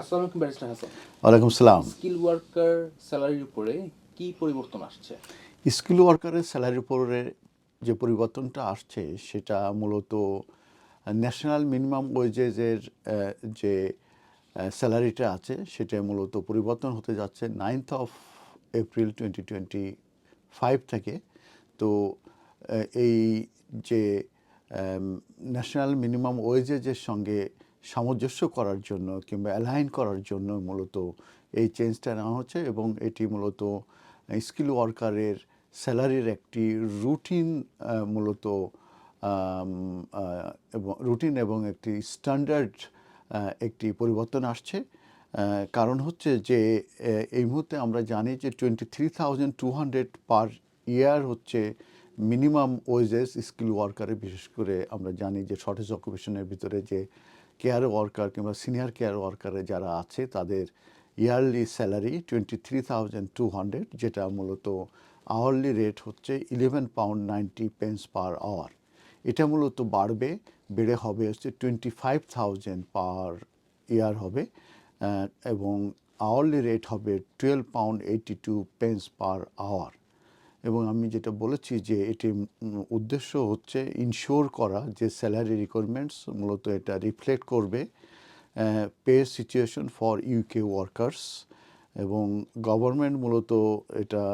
আসসালামু আলাইকুম ব্যারিস্টার হাসান। ওয়ালাইকুম সালাম। স্কিল ওয়ার্কার স্যালারির উপরে কি পরিবর্তন আসছে? স্কিল ওয়ার্কারের স্যালারির উপরে যে পরিবর্তনটা আসছে সেটা মূলত ন্যাশনাল মিনিমাম ওয়েজেসের যে স্যালারিটা আছে সেটা মূলত পরিবর্তন হতে যাচ্ছে ninth of April twenty twenty five থেকে। তো এই যে ন্যাশনাল মিনিমাম ওয়েজেসের সঙ্গে সামঞ্জস্য করার জন্য কিংবা অ্যালাইন করার জন্য মূলত এই চেঞ্জটা নেওয়া হচ্ছে এবং এটি মূলত স্কিল ওয়ার্কারের স্যালারির একটি রুটিন মূলত এবং রুটিন এবং একটি স্ট্যান্ডার্ড একটি পরিবর্তন আসছে। কারণ হচ্ছে যে এই মুহূর্তে আমরা জানি যে twenty three thousand two hundred per year হচ্ছে মিনিমাম ওয়েজেস স্কিল ওয়ার্কারে বিশেষ করে আমরা জানি যে শর্টেজ অকুপেশনের ভিতরে যে কেয়ার ওয়ার্কার কিংবা সিনিয়র কেয়ার ওয়ার্কারে যারা আছে, তাদের yearly salary twenty three thousand two hundred যেটা মূলত আওয়ারলি রেট হচ্ছে eleven pound ninety pence per hour এটা মূলত বাড়বে, বেড়ে হবে হচ্ছে twenty five thousand per year হবে এবং আওয়ারলি রেট হবে twelve pound eighty two pence per hour এবং আমি যেটা বলেছি যে এটি উদ্দেশ্য হচ্ছে ইনশোর করা যে স্যালারি রিকোয়ারমেন্টস মূলত এটা রিফ্লেক্ট করবে pay situation for UK workers এবং গভর্নমেন্ট মূলত এটা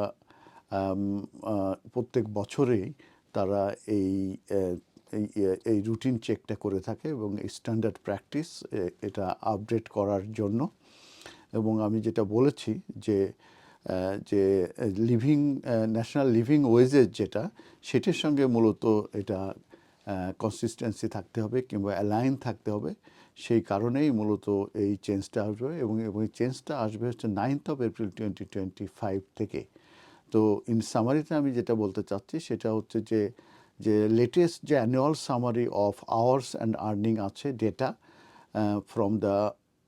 প্রত্যেক বছরেই তারা এই এই রুটিন চেকটা করে থাকে এবং স্ট্যান্ডার্ড প্র্যাকটিস এটা আপডেট করার জন্য এবং আমি যেটা বলেছি যে যে লিভিং ন্যাশনাল লিভিং ওয়েজেস যেটা, সেটির সঙ্গে মূলত এটা কনসিস্টেন্সি থাকতে হবে কিংবা অ্যালাইন থাকতে হবে। সেই কারণেই মূলত এই চেঞ্জটা আসবে এবং এবং এই চেঞ্জটা আসবে হচ্ছে ninth of April twenty twenty five থেকে। তো ইন সামারিতে আমি যেটা বলতে চাচ্ছি, সেটা হচ্ছে যে যে লেটেস্ট যে annual summary of hours and earning আছে data from the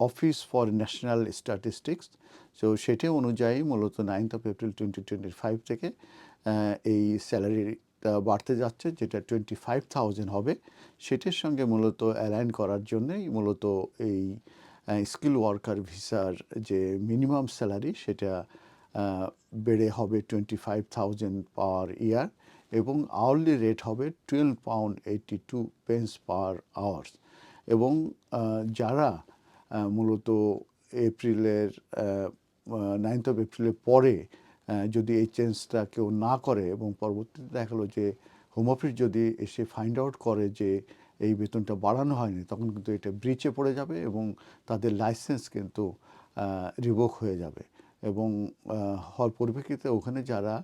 office for national statistics. So সেটি অনুযায়ী মূলত ninth of April twenty twenty five থেকে এই স্যালারিটা বাড়তে যাচ্ছে, যেটা টোয়েন্টি ফাইভ থাউজেন্ড হবে। সেটির সঙ্গে মূলত অ্যালাইন করার জন্যই মূলত এই স্কিল ওয়ার্কার ভিসার যে মিনিমাম স্যালারি সেটা বেড়ে হবে twenty five thousand per year এবং আওয়ারলি রেট হবে twelve pound eighty two pence per hours এবং যারা মূলত এপ্রিলের নাইনথ অফ এপ্রিলের পরে যদি এই চেঞ্জটা কেউ না করে এবং পরবর্তীতে দেখা গেলো যে হোম অফিস যদি এসে ফাইন্ড আউট করে যে এই বেতনটা বাড়ানো হয়নি, তখন কিন্তু এটা ব্রিচে পড়ে যাবে এবং তাদের লাইসেন্স কিন্তু রিভোক হয়ে যাবে। এবং হওয়ার পরিপ্রেক্ষিতে ওখানে যারা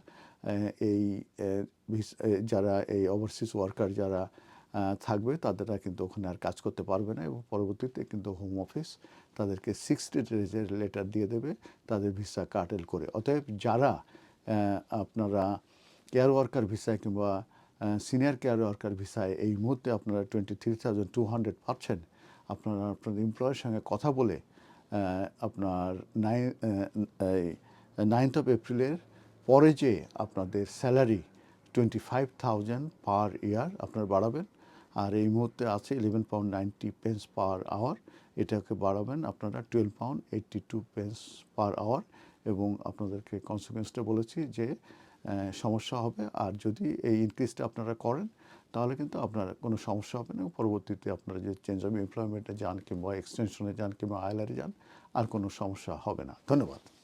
এই যারা এই ওভারসিজ ওয়ার্কার যারা থাকবে তাদেরা কিন্তু ওখানে আর কাজ করতে পারবে না এবং পরবর্তীতে কিন্তু হোম অফিস তাদেরকে সিক্সটি ডেজের লেটার দিয়ে দেবে তাদের ভিসা কাটেল করে। অতএব যারা আপনারা কেয়ার ওয়ার্কার ভিসায় কিংবা সিনিয়র কেয়ার ওয়ার্কার ভিসায় এই মুহূর্তে আপনারা twenty three thousand two hundred পাচ্ছেন আপনারা আপনাদের এমপ্লয়ের সঙ্গে কথা বলে আপনার নাইন নাইনথ অফ এপ্রিলের পরে যে আপনাদের salary twenty five thousand per year আপনারা বাড়াবেন আর এই মুহূর্তে আছে eleven pound ninety pence per hour এটাকে বাড়াবেন আপনারা twelve pound eighty two pence per hour এবং আপনাদেরকে কনসিকুয়েন্সটা বলেছি যে সমস্যা হবে। আর যদি এই ইনক্রিজটা আপনারা করেন, তাহলে কিন্তু আপনার কোনো সমস্যা হবে না। পরবর্তীতে আপনারা যে চেঞ্জ অফ এমপ্লয়মেন্টে যান কিংবা এক্সটেনশনে যান কিংবা আইলারে যান, আর কোনো সমস্যা হবে না। ধন্যবাদ।